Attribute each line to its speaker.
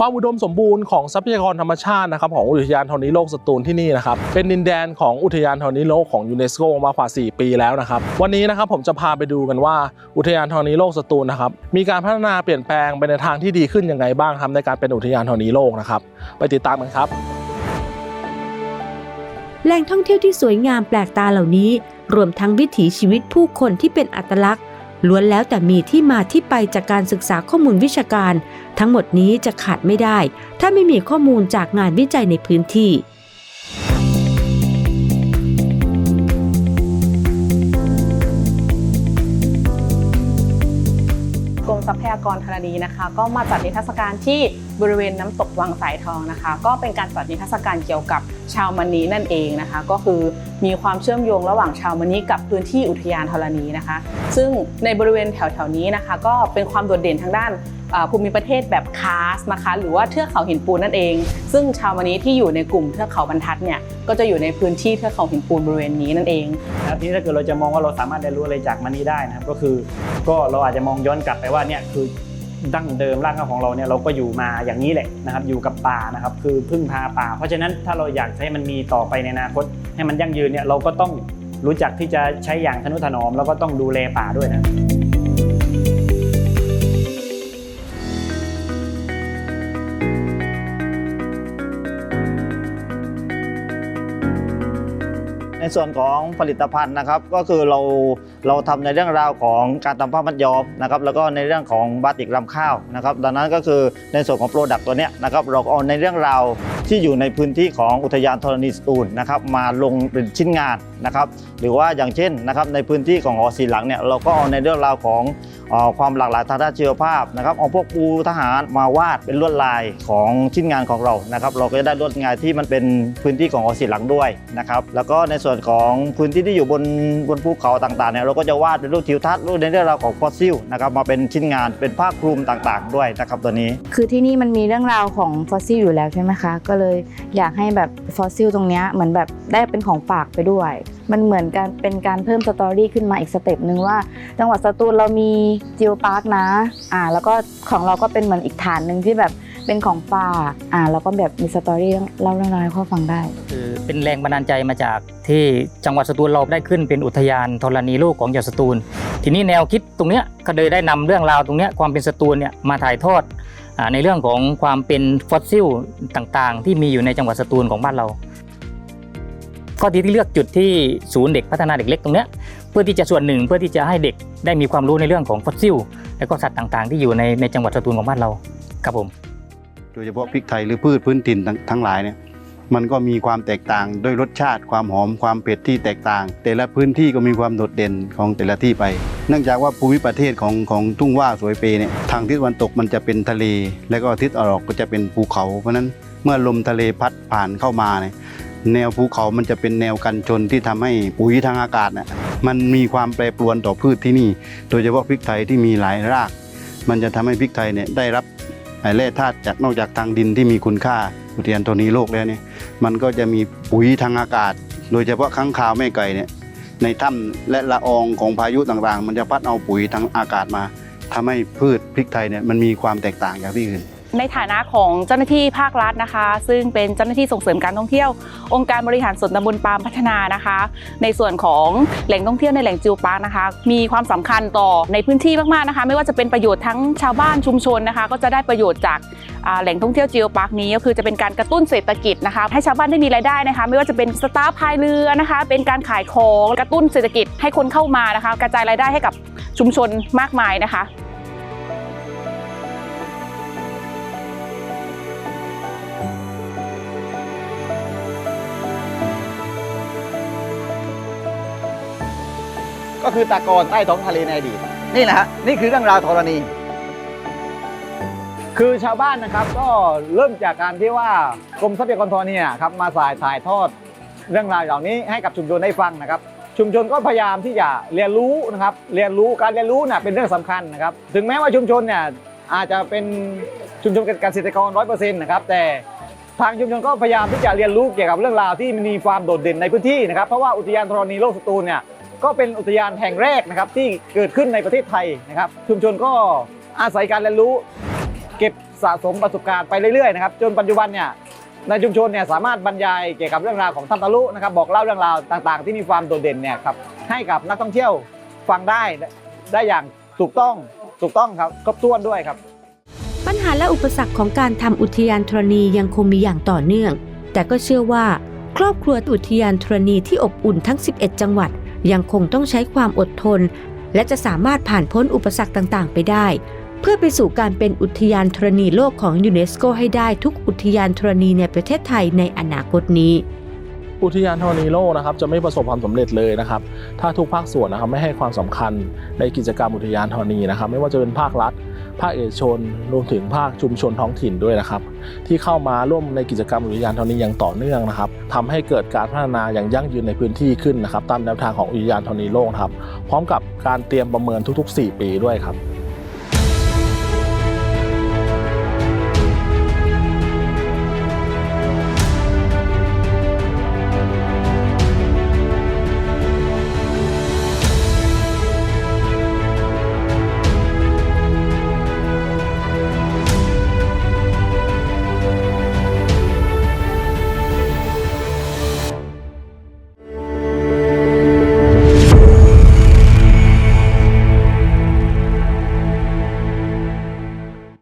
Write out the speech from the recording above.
Speaker 1: ความอุดมสมบูรณ์ของทรัพยากรธรรมชาตินะครับของอุทยานธรณีโลกสตูลที่นี่นะครับเป็นดินแดนของอุทยานธรณีโลกของยูเนสโกมากว่า 4 ปีแล้วนะครับวันนี้นะครับผมจะพาไปดูกันว่า อุทยานธรณีโลกสตูลนะครับมีการพัฒนาเปลี่ยนแปลงไปในทางที่ดีขึ้นยังไงบ้างครับในการเป็นอุทยานธรณีโลกนะครับไปติดตามกันครับ
Speaker 2: แหล่งท่องเที่ยวที่สวยงามแปลกตาเหล่านี้ รวมทั้งวิถีชีวิตผู้คนที่เป็นอัตลักษณ์ ล้วนแล้วแต่มีที่มาที่ไปจากการศึกษาข้อมูลวิชาการ ทั้งหมดนี้จะขาดไม่ได้ ถ้าไม่มีข้อมูลจากงานวิจัยในพื้นที่
Speaker 3: ทรัพยากรธรณีนะคะ ก็มาจัดนิทรรศการที่บริเวณน้ำตกวังสายทองนะคะ ก็เป็นการจัดนิทรรศการเกี่ยวกับชาวมณีนั่นเองนะคะ ก็คือมีความเชื่อมโยงระหว่างชาวมณีกับพื้นที่อุทยานธรณีนะคะ ซึ่งในบริเวณแถวๆนี้นะคะ ก็เป็นความโดดเด่นทางด้าน ภูมิประเทศแบบคาสนะคะหรือว่าเทือกเขาหินปูนนั่นเอง ซึ่งชาวมณีที่อยู่ในกลุ่มเทือกเขาบรรทัดเนี่ยก็จะอยู่ในพื้นที่เทือกเขาหินปูนบริเวณนี้นั่นเอง
Speaker 4: นะครับทีนี้ถ้าเกิดเราจะมองว่าเราสามารถเรียนรู้อะไรจากมันนี้ได้นะครับก็คือก็เราอาจจะมองย้อนกลับไปว่าเนี่ยคือดั้งเดิมร่างของเราเนี่ยเราก็อยู่มาอย่างนี้แหละนะครับอยู่กับป่านะครับคือพึ่งพาป่า เพราะฉะนั้นถ้าเราอยากให้มันมีต่อไปในอนาคต ให้มันยั่งยืนเนี่ยเราก็ต้องรู้จักที่จะใช้อย่างทนุถนอม แล้วก็ต้องดูแลป่าด้วยนะ
Speaker 5: ในส่วนของผลิตภัณฑ์นะครับ ก็คือเราเราทำในเรื่องราวของการทำผ้ามัดย้อมนะครับ แล้วก็ในเรื่องของบาติกลำข้าวนะครับ ดังนั้นก็คือในส่วนของโปรดักต์ตัวเนี้ยนะครับ เราก็เอาในเรื่องราวที่อยู่ในพื้นที่ของอุทยานธรณีสตูลนะครับ มาลงเป็นชิ้นงานนะครับ หรือว่าอย่างเช่นนะครับในพื้นที่ของหอสีหลังเนี่ยเราก็เอาในเรื่องราวของความหลากหลายทางด้านชีวภาพนะครับเอาพวกปูทหารมาวาดเป็นลวดลายของชิ้นงานของเรานะครับ เราก็จะได้ลวดลายที่มันเป็นพื้นที่ของหอสีหลังด้วยนะครับ แล้วก็ในส่วนของพื้นที่ที่อยู่บนบนภูเขาต่างๆเนี่ยเราก็จะวาดเป็นรูปทิวทัศน์รูปในเรื่องราวของฟอสซิลนะครับมาเป็นชิ้นงานเป็นผ้าคลุมต่างๆ ด้วยนะครับตัวนี้
Speaker 6: คือที่นี่มันมีเรื่องราวของฟอสซิลอยู่แล้วใช่ไหมคะ ก็เลยอยากให้แบบฟอสซิลตรงนี้เหมือนแบบได้เป็นของฝากไปด้วย มันเหมือนการเป็นการเพิ่มสตอรี่ขึ้นมาอีกสเต็ปหนึ่งว่า จังหวัดสตูลเรามีจิวพาร์คนะอ่าแล้วก็ของเราก็เป็นเหมือนอีกฐานหนึ่งที่แบบ เป็นของฝากอ่าแล้วก็แบบมีสตอรี่เล่าเรื่องราวให้เขาฟังได้
Speaker 7: คือเป็นแรงบันดาลใจมาจากที่จังหวัดสตูลเราได้ขึ้นเป็นอุทยานธรณีโลกของจังหวัดสตูล ทีนี้แนวคิดตรงเนี้ยก็เลยได้นำเรื่องราวตรงเนี้ยความเป็นสตูลเนี่ยมาถ่ายทอดอ่าในเรื่องของความเป็นฟอสซิลต่างๆ ที่มีอยู่ในจังหวัดสตูลของบ้านเราก็ที่ที่เลือกจุดที่ศูนย์เด็กพัฒนาเด็กเล็กตรงเนี้ยเพื่อที่จะส่วนหนึ่งเพื่อที่จะให้เด็กได้มีความรู้ในเรื่องของฟอสซิล และก็สัตว์ต่างๆ ที่อยู่ในในจังหวัดสตูลของบ้านเราครับผม
Speaker 8: โดยเฉพาะพริกไทยหรือพืชพื้นถิ่นทั้งทั้งหลายเนี่ยมันก็มีความแตกต่างด้วยรสชาติความหอมความเผ็ดที่แตกต่าง แต่ละพื้นที่ก็มีความโดดเด่นของแต่ละที่ไป เนื่องจากว่าภูมิประเทศของของทุ่งว่าสวยเปเนี่ยทางทิศตะวันตกมันจะเป็นทะเล แล้วก็ทิศตะวันออกก็จะเป็นภูเขา เพราะนั้นเมื่อลมทะเลพัดผ่านเข้ามาเนี่ยแนวภูเขามันจะเป็นแนวกันชนที่ทำให้ปุ๋ยทางอากาศน่ะมันมีความแปรปรวนต่อพืชที่นี่ โดยเฉพาะพริกไทยที่มีหลายราก มันจะทำให้พริกไทยเนี่ยได้รับ แร่ธาตุจากนอกจากทางดินที่มีคุณค่าอุทยานธรณีโลกแล้วเนี่ยมันก็จะมีปุ๋ยทางอากาศ โดยเฉพาะค้างคาวแม่ไก่เนี่ยในถ้ำและละอองของพายุต่างๆ มันจะพัดเอาปุ๋ยทางอากาศมาทำให้พืชพริกไทยเนี่ยมันมีความแตกต่างจากที่อื่น
Speaker 3: ในฐานะของเจ้าหน้าที่ภาครัฐนะคะ ซึ่งเป็นเจ้าหน้าที่ส่งเสริมการท่องเที่ยว องค์การบริหารส่วนตำบลปามพัฒนานะคะ ในส่วนของแหล่งท่องเที่ยวในแหล่งจิวปาร์นะคะ มีความสำคัญต่อในพื้นที่มากๆนะคะ ไม่ว่าจะเป็นประโยชน์ทั้งชาวบ้านชุมชนนะคะ ก็จะได้ประโยชน์จากแหล่งท่องเที่ยวจิวปาร์คนี้ก็คือจะเป็นการกระตุ้นเศรษฐกิจนะคะ ให้ชาวบ้านได้มีรายได้นะคะ ไม่ว่าจะเป็นสตาฟพายเรือนะคะ เป็นการขายของกระตุ้นเศรษฐกิจให้คนเข้ามานะคะ กระจายรายได้ให้กับชุมชนมากมายนะคะ
Speaker 9: ก็คือตะกอนใต้ท้องทะเลในอดีตนี่แหละฮะนี่คือเรื่องราวธรณี คือชาวบ้านนะครับก็เริ่มจากการที่ว่ากรมทรัพยากรธรณีครับมาสายถ่ายทอดเรื่องราวเหล่านี้ให้กับชุมชนได้ฟังนะครับ ชุมชนก็พยายามที่จะเรียนรู้นะครับ เรียนรู้การเรียนรู้น่ะเป็นเรื่องสำคัญนะครับ ถึงแม้ว่าชุมชนเนี่ยอาจจะเป็นชุมชนเกษตรกรร้อยเปอร์เซ็นต์นะครับแต่ทางชุมชนก็พยายามที่จะเรียนรู้เกี่ยวกับเรื่องราวที่มีความโดดเด่นในพื้นที่นะครับเพราะว่าอุทยานธรณีโลกสตูลเนี่ย ก็เป็นอุทยานแห่งแรกนะครับที่เกิดขึ้นในประเทศไทยนะครับ ชุมชนก็อาศัยการเรียนรู้ เก็บสะสมประสบการณ์ไปเรื่อยๆนะครับจนปัจจุบันเนี่ยในชุมชนเนี่ยสามารถบรรยายเกี่ยวกับเรื่องราวของถ้ำทะลุนะครับบอกเล่าเรื่องราวต่างๆ ที่มีความโดดเด่นเนี่ยครับให้กับนักท่องเที่ยวฟังได้ได้อย่างถูกต้องถูกต้องครับครบถ้วนด้วยครับ
Speaker 2: ปัญหาและอุปสรรคของการทำอุทยานธรณียังคงมีอย่างต่อเนื่อง แต่ก็เชื่อว่า ครอบครัวอุทยานธรณีที่อบอุ่นทั้ง 11 จังหวัด ยังคงต้องใช้ความอดทน และจะสามารถผ่านพ้นอุปสรรคต่างๆ ไปได้ เพื่อไปสู่การเป็นอุทยานธรณีโลกของยูเนสโกให้ได้ทุกอุทยานธรณีในประเทศไทยในอนาคตนี้
Speaker 1: อุทยานธรณีโลกนะครับจะไม่ประสบความสำเร็จเลยนะครับ ถ้าทุกภาคส่วนนะครับไม่ให้ความสำคัญในกิจกรรมอุทยานธรณีนะครับ ไม่ว่าจะเป็นภาครัฐ ภาคเอกชนรวมถึงภาคชุมชนท้องถิ่นด้วยนะครับ ที่เข้ามาร่วมในกิจกรรมอุทยานธรณีอย่างต่อเนื่องนะครับทำให้เกิดการพัฒนาอย่างยั่งยืนในพื้นที่ขึ้นนะครับ ตามแนวทางของอุทยานธรณีโลกครับ พร้อมกับการเตรียมประเมินทุก ๆ 4 ปีด้วยครับ